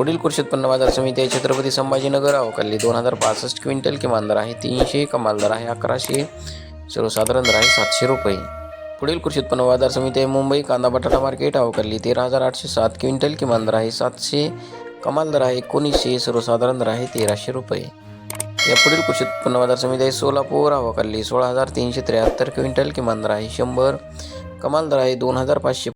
पुढील कृषी उत्पन्न बाजार समिती आहे छत्रपती संभाजीनगर. अवकाली दोन हजार पासष्ट क्विंटल किमान दर आहे तीनशे कमाल दर आहे अकराशे सर्वसाधारण दर आहे सातशे रुपये. पुढील कृषी उत्पन्न बाजार समिती आहे मुंबई कांदा बटाटा मार्केट. अवकाली तेरा हजार आठशे सात क्विंटल किमान दर आहे सातशे कमाल दर आहे एकोणीसशे सर्वसाधारण दर आहे तेराशे रुपये. या पुढील कृषी उत्पन्न बाजार समिती आहे सोलापूर. अवकाली सोळा हजार तीनशे त्र्याहत्तर क्विंटल किमान दर आहे शंभर कमाल दर आहे दोन हजार पाचशे